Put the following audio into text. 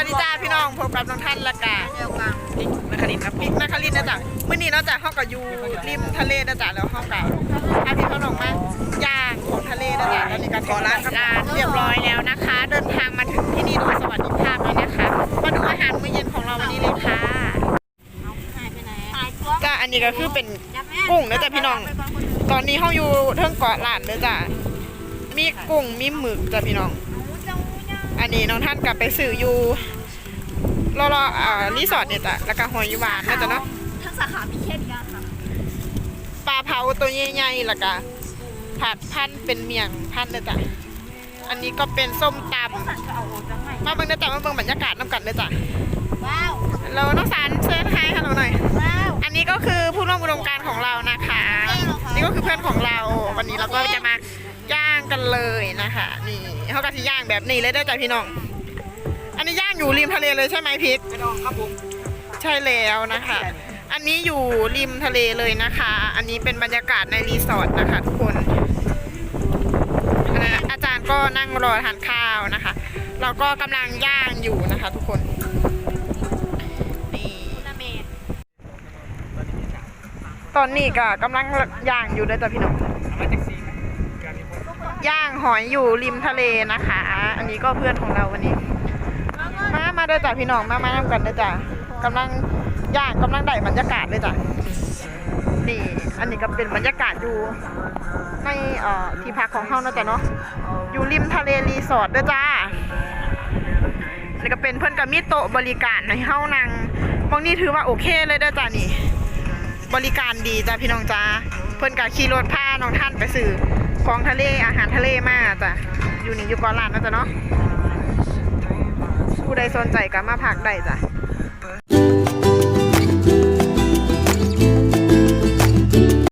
สวัสดีจ้าพี่น้องพบกับน้องท่านละกาเดียวกันบิ๊กนัคลินครับบิ๊กนัคลินนะจ๊ะมื่อนี้เนาะจ๊ะห้องกับยูริมทะเลนะจ๊ะแล้วห้องกับอาพี่น้องมาย่างของทะเลนะจ๊ะแล้วนี่ก็ขอร้านร้านเรียบร้อยแล้วนะคะ เดินทางมาถึงที่นี่โดยสวัสดิภาพเลยนะคะมาดูอาหารมื้อเย็นของเราวันนี้เลยค่ะเอาหายไปไหนหายตัวจ้าอันนี้ก็คือเป็นจับแม่กุ้งนะจ๊ะพี่น้อง ตอนนี้เขาอยู่เทิงเกาะหลานเลยจ้ะมีกุ้งมีหมึกจ้ะพี่น้อง อันนี้น้องท่านกลับไปสื่ออยู่รอรอๆอ่ารีสอร์ทเนี่ยจ้ะแล้วก็หอยหวานนะจ๊ะเนาะทั้งสาขามีแค่นี้ค่ะปลาเผาตัวใหญ่ๆแล้วก็ผัดพันเป็นเมียงพันเลยจ้ะอันนี้ก็เป็นส้มตสั่งจะเอาจังไงำมาเบิ่งนะจ๊ะมาเบิ่งบรรยากาศน้ำกันเลยจ้ะว้าวเราน้องสารเชิญไฮฮัลโหลหน่อยว้าวอันนี้ก็คือผู้ร่วมอุดมการณ์ของเรานะคะ นี่ก็คือเพื่อนของเราวันนี้เราก็จะมาย่าง กันเลยนะคะนี่เขาก็จะย่างแบบนี้เลยได้อจ้ะพี่น้อง อันนี้ย่างอยู่ริมทะเลเลยใช่ไหมพิกไม่ต้องครับผมใช่แล้วนะคะ อันนี้อยู่ริมทะเลเลยนะคะ อันนี้เป็นบรรยากาศในรีสอร์ทนะคะทุกคนอาจารย์ก็นั่งรอทานข้าวนะคะเราก็กำลังย่างอยู่นะคะ ทุกคนนี่ตอนนี้ก็กำลังย่างอยู่เลยจ้ะพี่น้อง ย่างหอยอยู่ริมทะเลนะคะ อันนี้ก็เพื่อนของเราวันนี้ มามาเด้อจ้ะพี่น้องมามานํกันเด้อจ้ะกำลังย่างกำลังได้บรรยากาศเลยจ้ะนี่อันนี้ก็เป็นบรรยากาศอยู่ในเอ่อที่พักของเฮาเนาะจ้ะเนาะอยู่ริมทะเลรีสอร์ทเด้อจ้านี่ก็เป็นเพื่อนกับมีโตะบริการให้เฮานั่งมองนี่ถือว่าโอเคเลยเด้อจ้านี่ บริการดีจ้าพี่น้องจ้าเพื่อนกับขี่รถพาน้องท่านไปซื้อ ของทะเลอาหารทะเลมากจ้ะ อยู่นี่อยู่กอนลานนะจ๊ะเนาะผู้ใดสนใจก็มาพักได้จ้ะ